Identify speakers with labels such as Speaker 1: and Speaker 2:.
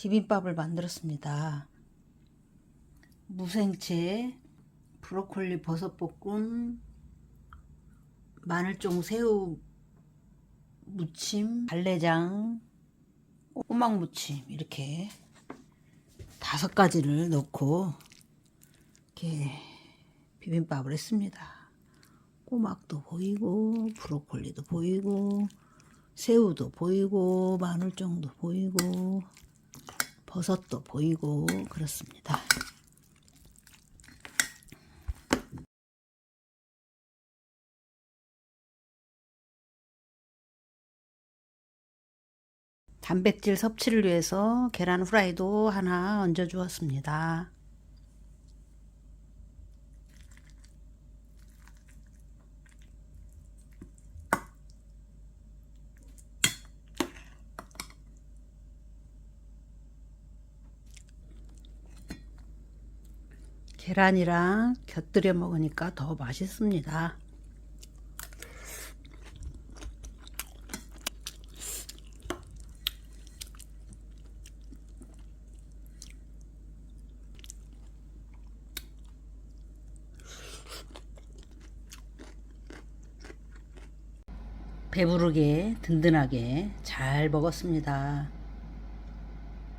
Speaker 1: 비빔밥을 만들었습니다. 무생채, 브로콜리 버섯볶음, 마늘종 새우 무침, 달래장, 꼬막 무침 이렇게 다섯 가지를 넣고 이렇게 비빔밥을 했습니다. 꼬막도 보이고 브로콜리도 보이고 새우도 보이고 마늘종도 보이고 버섯도 보이고 그렇습니다. 단백질 섭취를 위해서 계란 후라이도 하나 얹어 주었습니다. 계란이랑 곁들여 먹으니까 더 맛있습니다. 배부르게 든든하게 잘 먹었습니다.